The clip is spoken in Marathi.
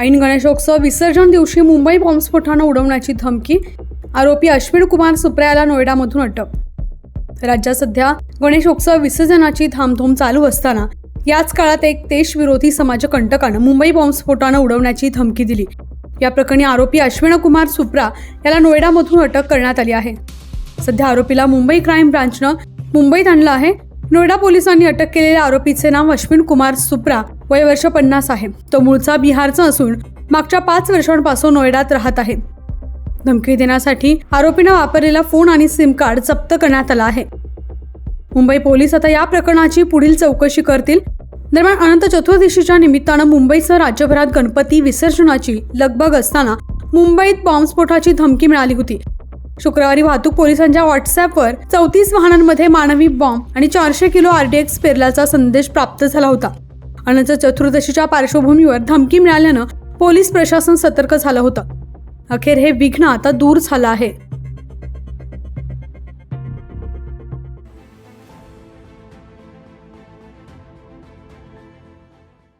ऐन गणेशोत्सव विसर्जन दिवशी मुंबई बॉम्बस्फोटानं उडवण्याची धमकी आरोपी अश्विन कुमार सुप्रा याला नोएडामधून अटक. राज्यात सध्या गणेशोत्सव विसर्जनाची धामधूम चालू असताना याच काळात एक देशविरोधी समाजकंटकानं मुंबई बॉम्बस्फोटानं उडवण्याची धमकी दिली. या प्रकरणी आरोपी अश्विन कुमार सुप्रा याला नोएडामधून अटक करण्यात आली आहे. सध्या आरोपीला मुंबई क्राईम ब्रांचनं मुंबईत आणलं आहे. नोएडा पोलिसांनी अटक केलेल्या आरोपीचे नाव अश्विन कुमार सुप्रा वय वर्ष पन्नास आहे. तो मूळचा बिहारचा असून मागच्या पाच वर्षांपासून नोएडात राहत आहे. धमकी देण्यासाठी आरोपीनं वापरलेला फोन आणि सिम कार्ड जप्त करण्यात आला आहे. मुंबई पोलीस आता या प्रकरणाची पुढील चौकशी करतील. दरम्यान अनंत चतुर्दशीच्या निमित्तानं मुंबईसह राज्यभरात गणपती विसर्जनाची लगबग असताना मुंबईत बॉम्बस्फोटाची धमकी मिळाली होती. शुक्रवारी वाहतूक पोलिसांच्या व्हॉट्सअपवर चौतीस वाहनांमध्ये मानवी बॉम्ब आणि चारशे किलो आरडीएक्स पेरल्याचा संदेश प्राप्त झाला होता. अनंत चतुर्दशीच्या पार्श्वभूमीवर धमकी मिळाल्यानं पोलीस प्रशासन सतर्क झालं होतं. अखेर हे विघ्न आता दूर झालं आहे.